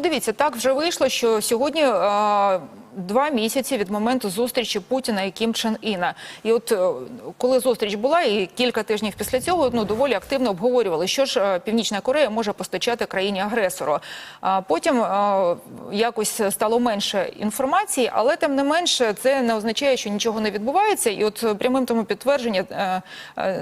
Дивіться, так вже вийшло, що сьогодні е, два місяці від моменту зустрічі Путіна і Кім Чен Іна. І от е, коли зустріч була, і кілька тижнів після цього ну доволі активно обговорювали, що ж е, Північна Корея може постачати країні агресору. А потім е, якось стало менше інформації, але тим не менше це не означає, що нічого не відбувається. І от прямим тому підтвердження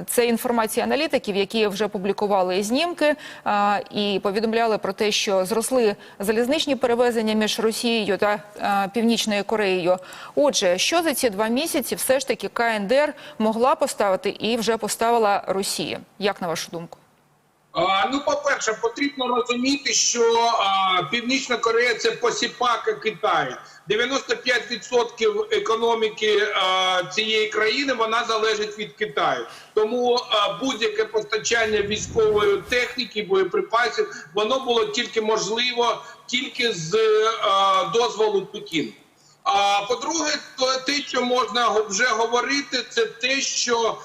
це інформація аналітиків, які вже публікували знімки е, і повідомляли про те, що зросли залізничні перевезення між Росією та е, Північною Кореєю. Отже, що за ці два місяці все ж таки КНДР могла поставити і вже поставила Росія? Як на вашу думку? Ну, по-перше, потрібно розуміти, що Північна Корея це посіпака Китаю. 95% економіки цієї країни вона залежить від Китаю. Тому будь-яке постачання військової техніки, боєприпасів, воно було тільки можливо тільки з дозволу Пекіну. А по-друге, те, що можна вже говорити, це те, що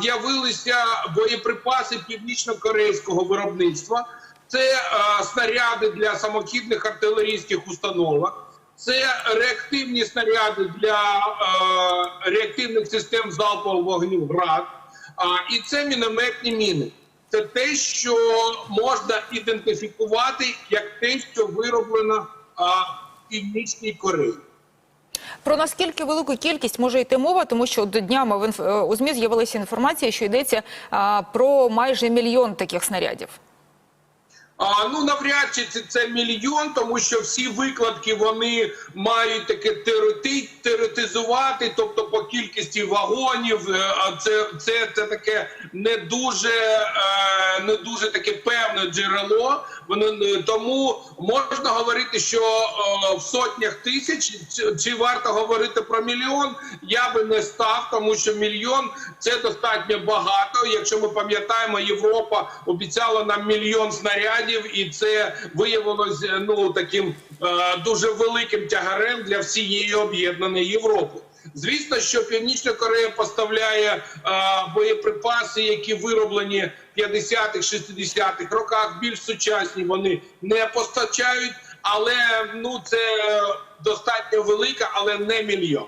з'явилися боєприпаси північно-корейського виробництва. Це а, снаряди для самохідних артилерійських установок, це реактивні снаряди для а, реактивних систем залпового вогню ГРАД, а, і це мінометні міни. Це те, що можна ідентифікувати як те, що вироблено а, в Північній Кореї. Про наскільки велику кількість може йти мова, тому що днями в інф... е, у змі з'явилася інформація, що йдеться про майже мільйон таких снарядів. А, ну навряд чи це, мільйон, тому що всі викладки вони мають таке теорети, теоретизувати, тобто по кількості вагонів. е, це, це, це таке не дуже е, не дуже таке певне джерело. Не- тому можна говорити, що е, в сотнях тисяч чи варто говорити про мільйон. Я би не став, тому що мільйон це достатньо багато. Якщо ми пам'ятаємо, Європа обіцяла нам мільйон снарядів, і це виявилось е, ну таким е, дуже великим тягарем для всієї об'єднаної Європи. Звісно, що Північна Корея поставляє е, боєприпаси, які вироблені в 50-х, 60-х роках. Більш сучасні вони не постачають, але ну це достатньо велика, але не мільйон.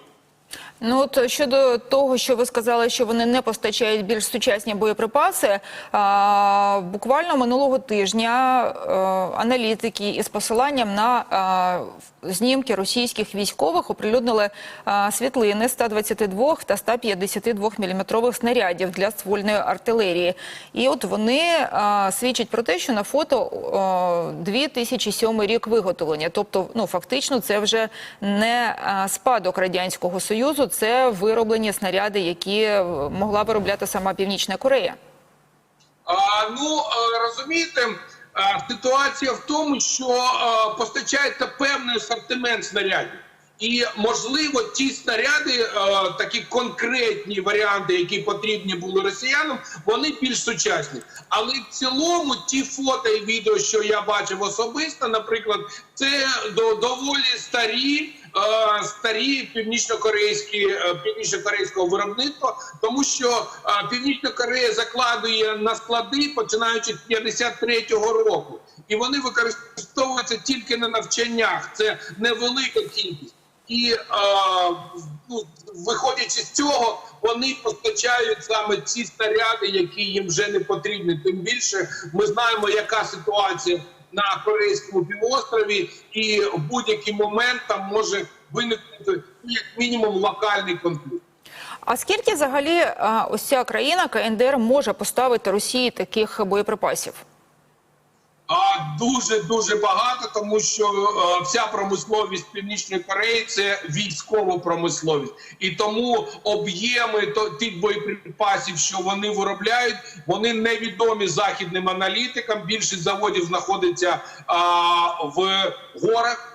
Ну от щодо того, що ви сказали, що вони не постачають більш сучасні боєприпаси, а, буквально минулого тижня а, аналітики із посиланням на а, знімки російських військових оприлюднили а, світлини 122 та 152 мм снарядів для ствольної артилерії. І от вони а, свідчать про те, що на фото о, 2007 рік виготовлення. Тобто, ну фактично, це вже не а, спадок радянського союзу, це вироблені снаряди, які е, могла виробляти сама Північна Корея. А, ну е, розумієте, е, ситуація в тому, що постачається певний асортимент снарядів. І можливо, ті снаряди, такі конкретні варіанти, які потрібні були росіянам, вони більш сучасні. Але в цілому ті фото і відео, що я бачив особисто, наприклад, це доволі старі. Е, Старі північно-корейські е, північно-корейського виробництва, тому що е, Північна Корея закладує на склади починаючи з 53-го року, і вони використовуються тільки на навчаннях. Це невелика кількість. І ну, виходячи з цього, вони постачають саме ці снаряди, які їм вже не потрібні. Тим більше ми знаємо, яка ситуація на корейському півострові, і в будь-який момент там може виникнути ну, як мінімум локальний конфлікт. А скільки взагалі а, ось ця країна КНДР може поставити Росії таких боєприпасів? А дуже дуже багато, тому що е, вся промисловість північної Кореї це військова промисловість, і тому об'єми то тих боєприпасів, що вони виробляють, вони невідомі західним аналітикам. Більшість заводів знаходиться в горах.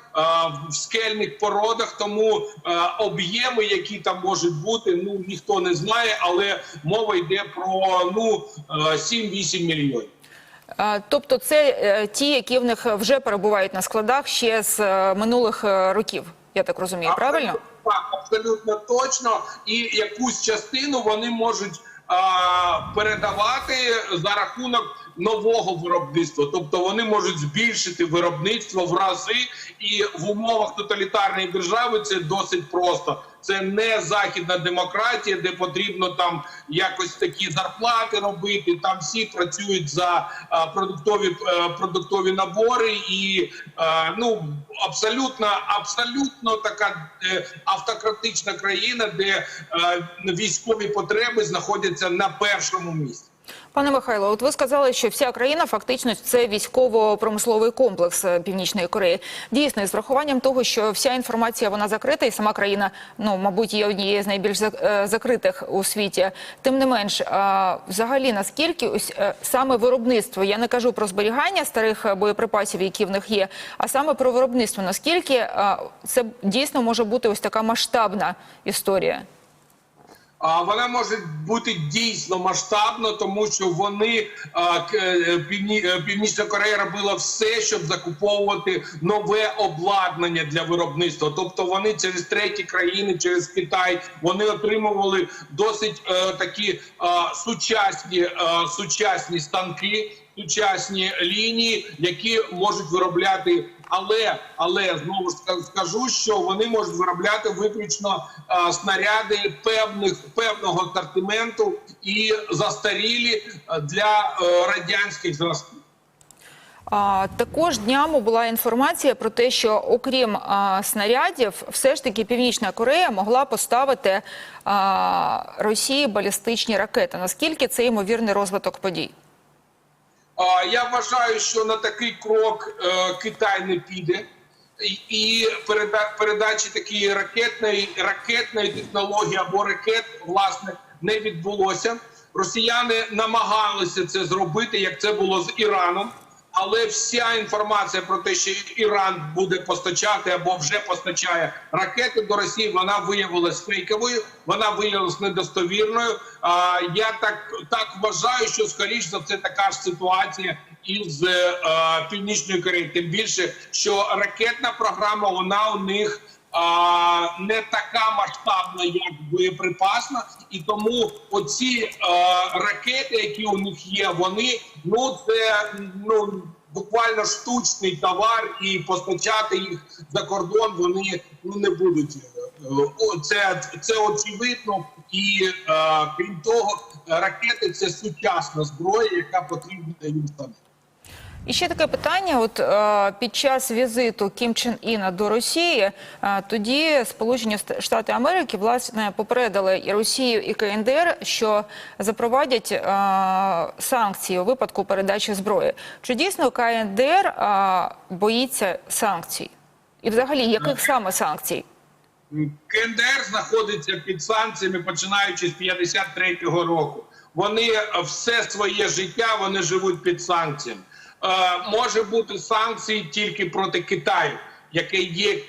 В скельних породах, тому е, об'єми, які там можуть бути, ну ніхто не знає, але мова йде про ну е, 7-8 мільйонів. Тобто це е, ті, які в них вже перебувають на складах ще з е, минулих е, років, я так розумію, правильно? Абсолютно точно. І якусь частину вони можуть а, передавати за рахунок нового виробництва, тобто вони можуть збільшити виробництво в рази, і в умовах тоталітарної держави це досить просто. Це не західна демократія, де потрібно там якось такі зарплати робити. Там всі працюють за продуктові е, продуктові набори, і е, ну абсолютно, абсолютно така е, автократична країна, де військові потреби знаходяться на першому місці. Пане Михайло, от ви сказали, що вся країна фактично це військово-промисловий комплекс е, Північної Кореї. Дійсно, з врахуванням того, що вся інформація вона закрита, і сама країна, ну мабуть, є однією з найбільш е, закритих у світі. Тим не менш, взагалі наскільки ось е, саме виробництво, я не кажу про зберігання старих боєприпасів, які в них є, а саме про виробництво, наскільки це дійсно може бути ось така масштабна історія? Вона може бути дійсно масштабна, тому що вони е, е, Північна Корея робила все, щоб закуповувати нове обладнання для виробництва. Тобто вони через треті країни, через Китай, вони отримували досить е, такі сучасні, сучасні станки, сучасні лінії, які можуть виробляти. Але але знову ж скажу, що вони можуть виробляти виключно а, снаряди певних певного асортименту і застарілі для е, радянських зразків. Також днями була інформація про те, що окрім а, снарядів, все ж таки Північна Корея могла поставити а, Росії балістичні ракети. Наскільки це ймовірний розвиток подій? Я вважаю, що на такий крок е, Китай не піде. І- І переда- передачі такої ракетної ракетної технології або ракет власне не відбулося. Росіяни намагалися це зробити, як це було з Іраном. Але вся інформація про те, що Іран буде постачати або вже постачає ракети до Росії, вона виявилась фейковою, вона виявилась недостовірною. А я так так вважаю, що скоріш за це така ж ситуація із е, північною Кореєю. Тим більше, що ракетна програма вона у них. Не така масштабна, як боєприпасна, і тому оці ракети, які у них є, вони ну це ну буквально штучний товар, і постачати їх за кордон вони ну не будуть. Е, Це це очевидно, і е, крім того, ракети це сучасна зброя, яка потрібна їм самим. І ще таке питання: от е, під час візиту Кім Чен Іна до Росії, е, тоді Сполучені Штати Америки власне попередили і Росію, і КНДР, що запровадять е, санкції у випадку передачі зброї. Чи дійсно КНДР е, боїться санкцій? І взагалі яких саме санкцій? КНДР знаходиться під санкціями починаючи з 53-го року. Вони е, все своє життя вони живуть під санкціями. Е, може бути санкції тільки проти Китаю, який є е,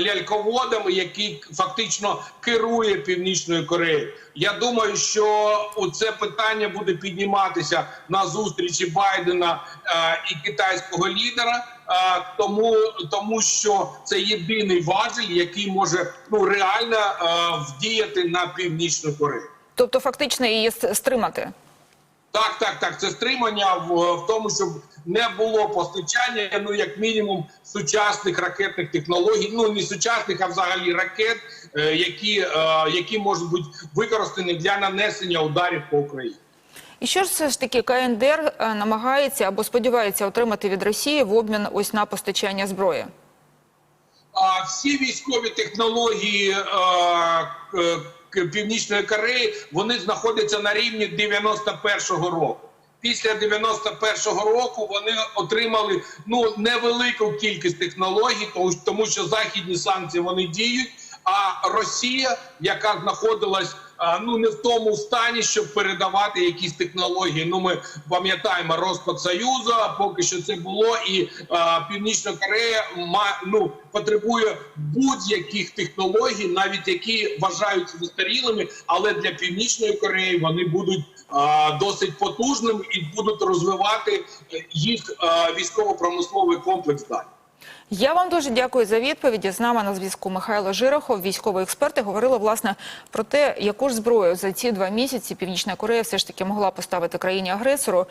ляльководом, який фактично керує північною Кореєю. Я думаю, що це питання буде підніматися на зустрічі Байдена е, і китайського лідера. Тому, тому що це єдиний важіль, який може ну реально вдіяти на північну Корею. Тобто фактично її стримати? Так, так, так. Це стримання в, в тому, щоб не було постачання, ну як мінімум, сучасних ракетних технологій. Ну не сучасних, а взагалі ракет, е, які, е, які можуть бути використані для нанесення ударів по Україні. І що ж все ж таки КНДР е, намагається або сподівається отримати від Росії в обмін ось на постачання зброї? А всі військові технології е, Північної Кореї вони знаходяться на рівні 91-го року. Після 91-го року вони отримали ну невелику кількість технологій, тому, що західні санкції вони діють. А Росія, яка знаходилась ну не в тому стані, щоб передавати якісь технології. Ну ми пам'ятаємо розпад Союзу, поки що це було, і Північна Корея ну, потребує будь-яких технологій, навіть які вважаються застарілими, але для Північної Кореї вони будуть досить потужними і будуть розвивати їх військово-промисловий комплекс далі. Я вам дуже дякую за відповіді. З нами на зв'язку Михайло Жирохов, військовий експерт, і говорили власне про те, яку ж зброю за ці два місяці Північна Корея все ж таки могла поставити країні агресору.